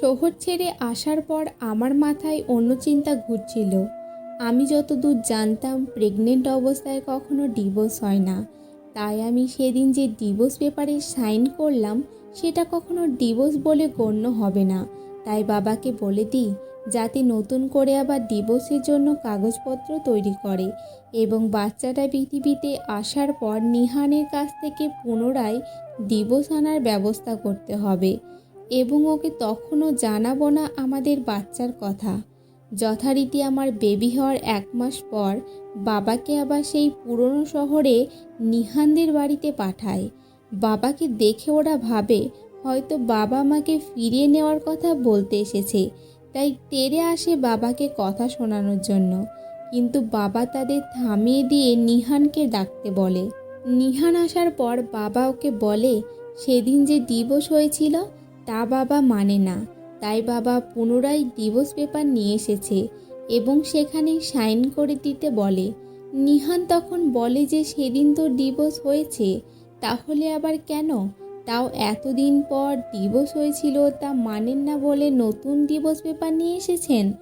শহর ছেড়ে আসার পর আমার মাথায় অন্য চিন্তা ঘুরছিল। আমি যতদূর জানতাম প্রেগনেন্ট অবস্থায় কখনো ডিভোর্স হয় না। তাই আমি সেদিন যে ডিভোর্স পেপারে সাইন করলাম, সেটা কখনো ডিভোর্স বলে গণ্য হবে না। তাই বাবাকে বলে দিই, যাতে নতুন করে আবার ডিভোর্সের জন্য কাগজপত্র তৈরি করে এবং বাচ্চাটা পৃথিবীতে আসার পর নিহানের কাছ থেকে পুনরায় ডিভোর্স আনার ব্যবস্থা করতে হবে। এবং ওকে তখনও জানাব না আমাদের বাচ্চার কথা। যথারীতি আমার বেবি হওয়ার এক মাস পর বাবাকে আবার সেই পুরনো শহরে নিহানদের বাড়িতে পাঠায়। বাবাকে দেখে ওরা ভাবে, হয়তো বাবা মাকে ফিরিয়ে নেওয়ার কথা বলতে এসেছে, তাই তেরে আসে বাবাকে কথা শোনানোর জন্য। কিন্তু বাবা তাদের থামিয়ে দিয়ে নিহানকে ডাকতে বলে। নিহান আসার পর বাবা ওকে বলে, সেদিন যে দিবস হয়েছিল তা বাবা মানে না। তাই বাবা পুনরায় ডিভোর্স পেপার নিয়ে এসেছে এবং সেখানে সাইন করে দিতে বলে। নিহান তখন বলে যে সেদিন তো ডিভোর্স হয়েছে, তাহলে আবার কেন? তাও এতদিন পর ডিভোর্স হয়েছিল, তা মানেন না বলে নতুন ডিভোর্স পেপার নিয়ে এসেছেন?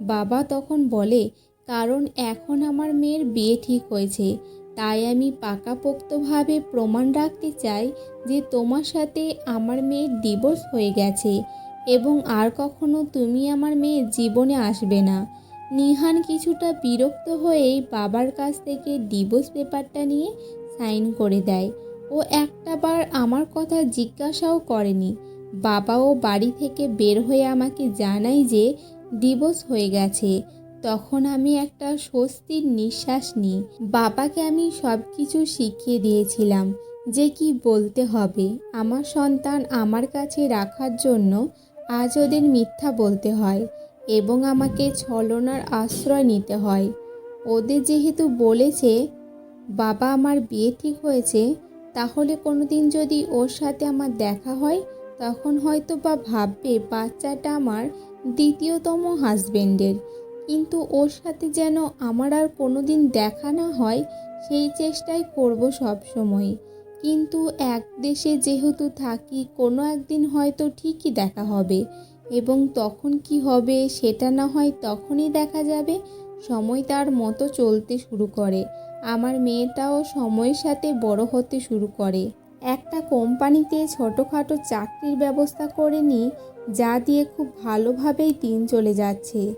বাবা তখন বলে, কারণ এখন আমার মেয়ের বিয়ে ঠিক হয়েছে তাই আমি পাকাপোক্তভাবে প্রমাণ রাখতে চাই যে তোমার সাথে আমার মেয়ের ডিভোর্স হয়ে গেছে এবং আর কখনো তুমি আমার মেয়ের জীবনে আসবে না। নিহান কিছুটা বিরক্ত হয়েই বাবার কাছ থেকে ডিভোর্স পেপারটা নিয়ে সাইন করে দেয়। ও একটাবার আমার কথা জিজ্ঞাসাও করেনি। বাবাও বাড়ি থেকে বের হয়ে আমাকে জানায় যে ডিভোর্স হয়ে গেছে। তখন আমি একটা স্বস্তির নিঃশ্বাস নিই। বাবাকে আমি সব কিছু শিখিয়ে দিয়েছিলাম যে কি বলতে হবে। আমার সন্তান আমার কাছে রাখার জন্য আজ ওদের মিথ্যা বলতে হয় এবং আমাকে ছলনার আশ্রয় নিতে হয়। ওদের যেহেতু বলেছে, বাবা, আমার বিয়ে ঠিক হয়েছে, তাহলে কোনো দিন যদি ওর সাথে আমার দেখা হয়, তখন হয়তো বা ভাববে বাচ্চাটা আমার দ্বিতীয়তম হাজবেন্ডের কিন্তু ওর সাথে যেন আমার আর কোনো দিন দেখা না হয়, সেই চেষ্টাই করব সবসময়। কিন্তু এক দেশে যেহেতু থাকি, কোনো একদিন হয়তো ঠিকই দেখা হবে। এবং তখন কি হবে সেটা না হয় তখনই দেখা যাবে। সময় তার মতো চলতে শুরু করে। আমার মেয়েটাও সময়ের সাথে বড় হতে শুরু করে। একটা কোম্পানিতে ছোটোখাটো চাকরির ব্যবস্থা করে নিই, যা দিয়ে খুব ভালোভাবেই দিন চলে যাচ্ছে।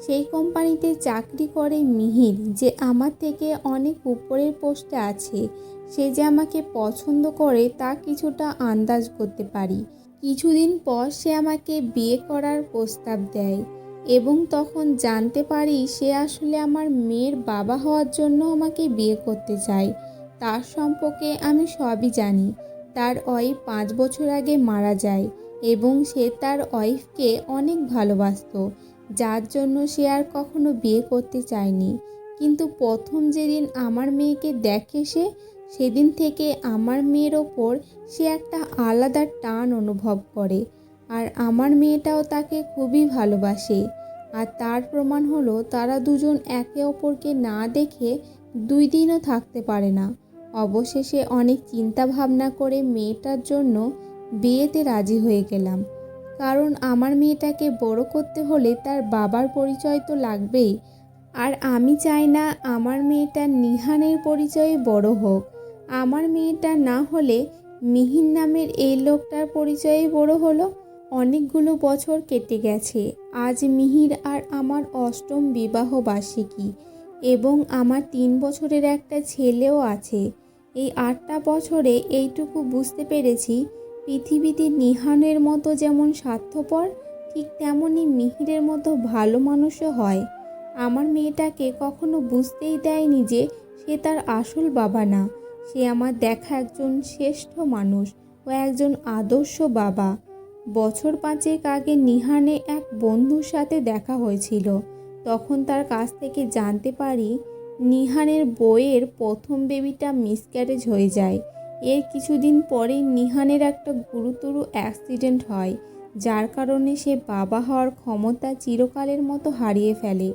সেই কোম্পানিতে চাকরি করে মিহির, যে আমার থেকে অনেক উপরের পোস্টে আছে। সে যে আমাকে পছন্দ করে, তা কিছুটা আন্দাজ করতে পারি। কিছুদিন পর সে আমাকে বিয়ে করার প্রস্তাব দেয় এবং তখন জানতে পারি সে আসলে আমার মেয়ের বাবা হওয়ার জন্য আমাকে বিয়ে করতে চায়। তার সম্পর্কে আমি সবই জানি। তার ওয়াইফ পাঁচ বছর আগে মারা যায় এবং সে তার ওয়াইফকে অনেক ভালোবাসতো। যার জন্য সে আর কখনো বিয়ে করতে চায়নি। কিন্তু প্রথম যেদিন আমার মেয়েকে দেখে সে, সেদিন থেকে আমার মেয়ের ওপর সে একটা আলাদা টান অনুভব করে। আর আমার মেয়েটাও তাকে খুবই ভালোবাসে। আর তার প্রমাণ হলো, তারা দুজন একে অপরকে না দেখে দুই দিনও থাকতে পারে না। অবশেষে অনেক চিন্তা ভাবনা করে মেয়েটার জন্য বিয়েতে রাজি হয়ে গেলাম। কারণ আমার মেয়েটাকে বড় করতে হলে তার বাবার পরিচয় তো লাগবেই। আর আমি চাই না আমার মেয়েটা নিহানের পরিচয়ে বড় হোক। আমার মেয়েটা না হলে মিহির নামের এই লোকটার পরিচয়ে বড় হলো। অনেকগুলো বছর কেটে গেছে। আজ মিহির আর আমার অষ্টম বিবাহ বার্ষিকী এবং আমার তিন বছরের একটা ছেলেও আছে। এই আটটা বছরে এইটুকু বুঝতে পেরেছি পৃথিবীতে নিহানের মতো যেমন স্বার্থপর, ঠিক তেমনই মিহিরের মতো ভালো মানুষও হয়। আমার মেয়েটাকে কখনো বুঝতেই দেয়নি যে সে তার আসল বাবা না। সে আমার দেখা একজন শ্রেষ্ঠ মানুষ ও একজন আদর্শ বাবা। বছর পাঁচেক আগে নিহানে এক বন্ধুর সাথে দেখা হয়েছিল। তখন তার কাছ থেকে জানতে পারি, নিহানের বইয়ের প্রথম বেবিটা মিসক্যারেজ হয়ে যায়। এর কিছুদিন পরেই নিহানের একটা গুরুতর অ্যাক্সিডেন্ট হয়, যার কারণে সে বাবা হওয়ার ক্ষমতা চিরকালের মতো হারিয়ে ফেলে।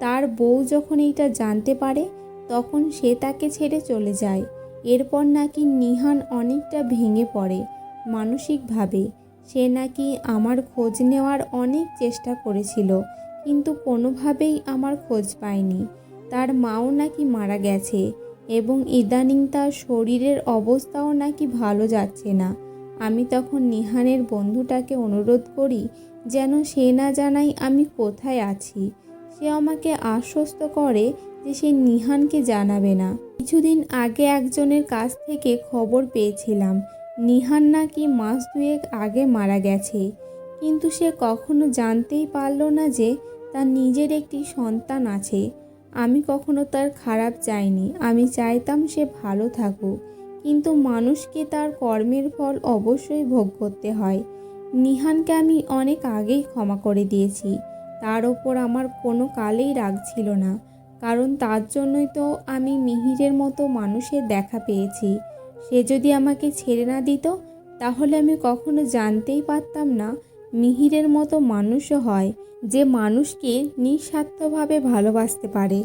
তার বউ যখন এইটা জানতে পারে, তখন সে তাকে ছেড়ে চলে যায়। এরপর নাকি নিহান অনেকটা ভেঙে পড়ে মানসিকভাবে। সে নাকি আমার খোঁজ নেওয়ার অনেক চেষ্টা করেছিল, কিন্তু কোনোভাবেই আমার খোঁজ পায়নি। তার মাও নাকি মারা গেছে। এবং ইদানিং তার শরীরের অবস্থাও নাকি ভালো যাচ্ছে না। আমি তখন নিহানের বন্ধুটাকে অনুরোধ করি যেন সে না জানাই আমি কোথায় আছি। সে আমাকে আশ্বস্ত করে যে সে নিহানকে জানাবে না। কিছুদিন আগে একজনের কাছ থেকে খবর পেয়েছিলাম, নিহান নাকি মাস দুয়েক আগে মারা গেছে। কিন্তু সে কখনো জানতেই পারল না যে তার নিজের একটি সন্তান আছে। আমি কখনো তার খারাপ চাইনি। আমি চাইতাম সে ভালো থাকুক। কিন্তু মানুষকে তার কর্মের ফল অবশ্যই ভোগ করতে হয়। নিহানকে আমি অনেক আগেই ক্ষমা করে দিয়েছি। তার ওপর আমার কোনো কালেই রাগ ছিল না। কারণ তার জন্যই তো আমি মিহিরের মতো মানুষের দেখা পেয়েছি। সে যদি আমাকে ছেড়ে না দিত, তাহলে আমি কখনো জানতেই পারতাম না মিহিরের মতো মানুষও হয় যে মানুষকে নিঃস্বার্থভাবে ভালোবাসতে পারে।